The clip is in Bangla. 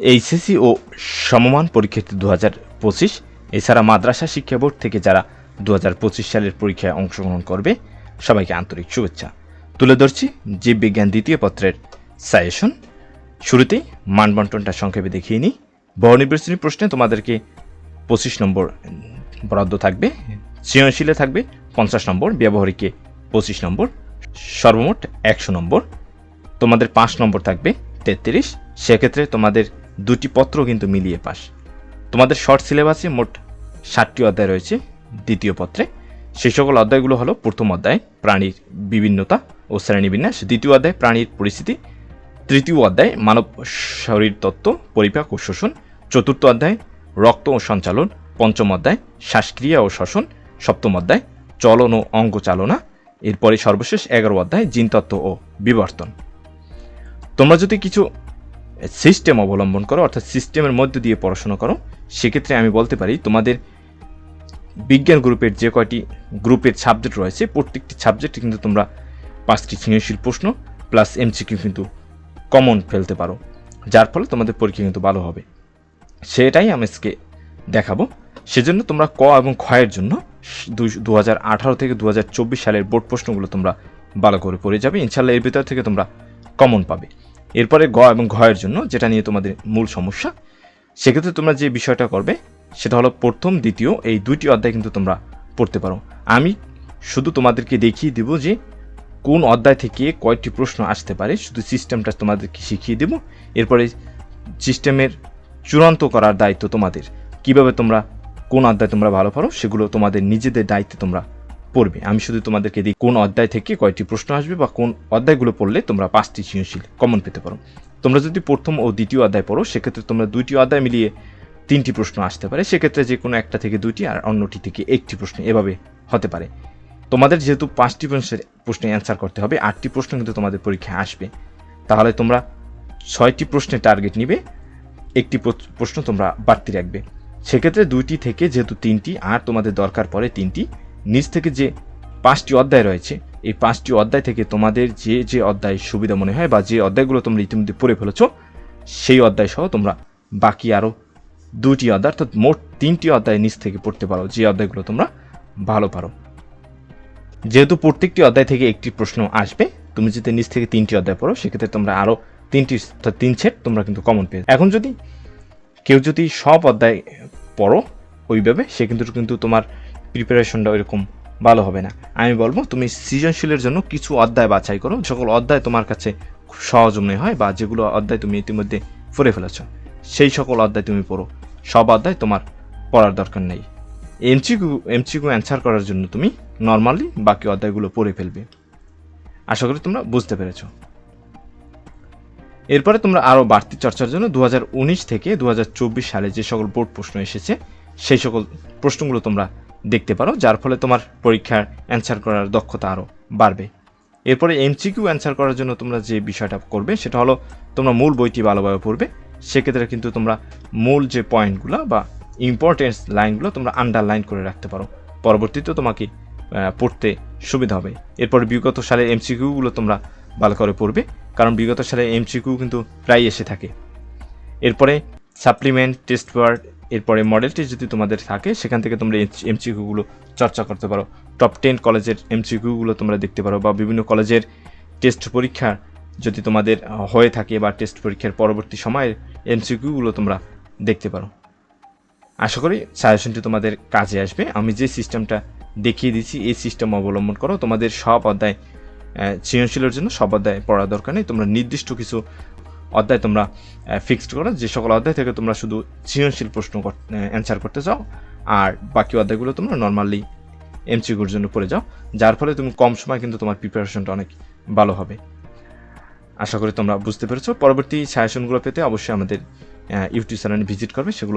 এইচএসসি ও সমমান পরীক্ষার্থী দু হাজার পঁচিশ, এছাড়া মাদ্রাসা শিক্ষা বোর্ড থেকে যারা দু হাজার পঁচিশ সালের পরীক্ষায় অংশগ্রহণ করবে, সবাইকে আন্তরিক শুভেচ্ছা। তুলে ধরছি জীববিজ্ঞান দ্বিতীয় পত্রের সাজেশন শুরুতেই মানবন্টনটা সংক্ষেপে দেখিয়ে নিই। বহুনির্বাচনী প্রশ্নে তোমাদেরকে পঁচিশ নম্বর বরাদ্দ থাকবে, সৃজনশীলে থাকবে পঞ্চাশ নম্বর, ব্যবহারিকে পঁচিশ নম্বর, সর্বমোট একশো নম্বর। তোমাদের পাঁচ নম্বর থাকবে তেত্রিশ, সেক্ষেত্রে তোমাদের দুটি পত্র কিন্তু মিলিয়ে পাস। তোমাদের শর্ট সিলেবাসে মোট ষাটটি অধ্যায় রয়েছে, দ্বিতীয় পত্রে। সেই সকল অধ্যায়গুলো হলো প্রথম অধ্যায়, প্রাণীর বিভিন্নতা ও শ্রেণীবিন্যাস, দ্বিতীয় অধ্যায়, প্রাণীর পরিস্থিতি, তৃতীয় অধ্যায়, মানব শরীর তত্ত্ব, পরিপাক ও শোষণ, চতুর্থ অধ্যায়, রক্ত ও সঞ্চালন, পঞ্চম অধ্যায়, শ্বাসক্রিয়া ও শ্বসন, সপ্তম অধ্যায়, চলন ও অঙ্গ চালনা, এরপরে সর্বশেষ এগারো অধ্যায়, জিনতত্ত্ব ও বিবর্তন। তোমরা যদি কিছু সিস্টেম অবলম্বন করো, অর্থাৎ সিস্টেমের মধ্য দিয়ে পড়াশোনা করো, সেক্ষেত্রে আমি বলতে পারি তোমাদের বিজ্ঞান গ্রুপের যে কয়টি গ্রুপের সাবজেক্ট রয়েছে, প্রত্যেকটি সাবজেক্টে কিন্তু তোমরা পাঁচটি সৃজনশীল প্রশ্ন প্লাস এমসিকিউ কিন্তু কমন ফেলতে পারো। যার ফলে তোমাদের পরীক্ষা কিন্তু ভালো হবে। সেটাই আমি আজকে দেখাবো। সেজন্য তোমরা ক এবং ক্ষয়ের জন্য দু হাজার আঠারো থেকে দু হাজার চব্বিশ সালের বোর্ড প্রশ্নগুলো তোমরা ভালো করে পড়ে যাবে। ইনশাল্লাহ এর ভিতর থেকে তোমরা কমন পাবে। এরপরে গ এবং ঘয়ের জন্য, যেটা নিয়ে তোমাদের মূল সমস্যা, সেক্ষেত্রে তোমরা যে বিষয়টা করবে, সেটা হলো প্রথম, দ্বিতীয়, এই দুইটি অধ্যায় কিন্তু তোমরা পড়তে পারো। আমি শুধু তোমাদেরকে দেখিয়ে দিব যে কোন অধ্যায় থেকে কয়েকটি প্রশ্ন আসতে পারে, শুধু সিস্টেমটা তোমাদেরকে শিখিয়ে দেব। এরপরে সিস্টেমের চূড়ান্ত করার দায়িত্ব তোমাদের। কীভাবে তোমরা কোন অধ্যায় তোমরা ভালো পারো, সেগুলো তোমাদের নিজেদের দায়িত্বে তোমরা পড়বে। আমি শুধু তোমাদেরকে দিই কোন অধ্যায় থেকে কয়টি প্রশ্ন আসবে বা কোন অধ্যায়গুলো পড়লে তোমরা পাঁচটি সৃজনশীল কমন পেতে পারো। তোমরা যদি প্রথম ও দ্বিতীয় অধ্যায় পড়ো, সেক্ষেত্রে তোমরা দুইটি অধ্যায় মিলিয়ে তিনটি প্রশ্ন আসতে পারে। সেক্ষেত্রে যে কোনো একটা থেকে দুইটি আর অন্যটি থেকে একটি প্রশ্ন এভাবে হতে পারে। তোমাদের যেহেতু পাঁচটি প্রশ্নের প্রশ্নে অ্যান্সার করতে হবে, আটটি প্রশ্ন কিন্তু তোমাদের পরীক্ষায় আসবে। তাহলে তোমরা ছয়টি প্রশ্নের টার্গেট নিবে, একটি প্র- প্রশ্ন তোমরা বাড়তি রাখবে। সেক্ষেত্রে দুইটি থেকে যেহেতু তিনটি আর তোমাদের দরকার পড়ে তিনটি নিচ থেকে যে পাঁচটি অধ্যায় রয়েছে, এই পাঁচটি অধ্যায় থেকে তোমাদের যে যে অধ্যায় সুবিধা মনে হয় বা যে অধ্যায়গুলো তোমরা ইতিমধ্যে পড়ে ফেলেছ, সেই অধ্যায় সহ তোমরা বাকি আরও দুটি অধ্যায়, অর্থাৎ মোট তিনটি অধ্যায় নিচ থেকে পড়তে পারো, যে অধ্যায়গুলো তোমরা ভালো পারো। যেহেতু প্রত্যেকটি অধ্যায় থেকে একটি প্রশ্ন আসবে, তুমি যদি নিচ থেকে তিনটি অধ্যায় পড়ো, সেক্ষেত্রে তোমরা আরও তিনটি, অর্থাৎ তিন সেট তোমরা কিন্তু কমন পেয়ে এখন যদি কেউ যদি সব অধ্যায় পড়ো ওইভাবে, সে কিন্তু কিন্তু তোমার প্রিপারেশনটা ওইরকম ভালো হবে না। আমি বলব, তুমি সৃজনশীলের জন্য কিছু অধ্যায় বাছাই করো। সকল অধ্যায় তোমার কাছে সহজ মনে হয় বা যেগুলো অধ্যায় তুমি ইতিমধ্যে পড়ে ফেলেছ, সেই সকল অধ্যায় তুমি পড়ো। সব অধ্যায় তোমার পড়ার দরকার নেই। এমসিকিউ এমসিকিউ অ্যান্সার করার জন্য তুমি নর্মালি বাকি অধ্যায়গুলো পড়ে ফেলবে। আশা করি তোমরা বুঝতে পেরেছ। এরপরে তোমরা আরও বাড়তি চর্চার জন্য দু হাজার উনিশ থেকে দু হাজার চব্বিশ সালে যে সকল বোর্ড প্রশ্ন এসেছে, সেই সকল প্রশ্নগুলো তোমরা দেখতে পারো, যার ফলে তোমার পরীক্ষার অ্যান্সার করার দক্ষতা আরও বাড়বে। এরপরে এমসিকিউ অ্যান্সার করার জন্য তোমরা যে বিষয়টা করবে, সেটা হলো তোমরা মূল বইটি ভালোভাবে পড়বে। সেক্ষেত্রে কিন্তু তোমরা মূল যে পয়েন্টগুলো বা ইম্পর্টেন্স লাইনগুলো তোমরা আন্ডারলাইন করে রাখতে পারো। পরবর্তীতে তোমাকে পড়তে সুবিধা হবে। এরপর বিগত সালের এমসিকিউগুলো তোমরা ভালো করে পড়বে, কারণ বিগত সালে এমসিকিউ কিন্তু প্রায় এসে থাকে। এরপরে সাপ্লিমেন্ট টেস্ট ওয়ার্ড এরপরে মডেল টেস্ট যদি তোমাদের থাকে, সেখান থেকে তোমরা এমসিকিউগুলো চর্চা করতে পারো। টপ টেন কলেজের এমসিকিউগুলো তোমরা দেখতে পারো বা বিভিন্ন কলেজের টেস্ট পরীক্ষা যদি তোমাদের হয়ে থাকে বা টেস্ট পরীক্ষার পরবর্তী সময়ের এমসিকিউগুলো তোমরা দেখতে পারো। আশা করি সাজেশনটি তোমাদের কাজে আসবে। আমি যে সিস্টেমটা দেখিয়ে দিচ্ছি এই সিস্টেম অবলম্বন করো। তোমাদের সব অধ্যায় সৃজনশীলের জন্য সব অধ্যায় পড়া দরকার নেই। তোমরা নির্দিষ্ট কিছু অধ্যায় তোমরা ফিক্সড করো। যে সকল অধ্যায় থেকে তোমরা শুধু সৃজনশীল প্রশ্ন অ্যান্সার করতে চাও, আর বাকি অধ্যায়গুলো তোমরা নর্মালি এমসিকিউর জন্য পড়ে যাও। যার ফলে তুমি কম সময় কিন্তু তোমার প্রিপারেশনটা অনেক ভালো হবে। আশা করি তোমরা বুঝতে পেরেছ। পরবর্তী সাজেশনগুলো পেতে অবশ্যই আমাদের ইউটিউব চ্যানেলে ভিজিট করবে। সেগুলো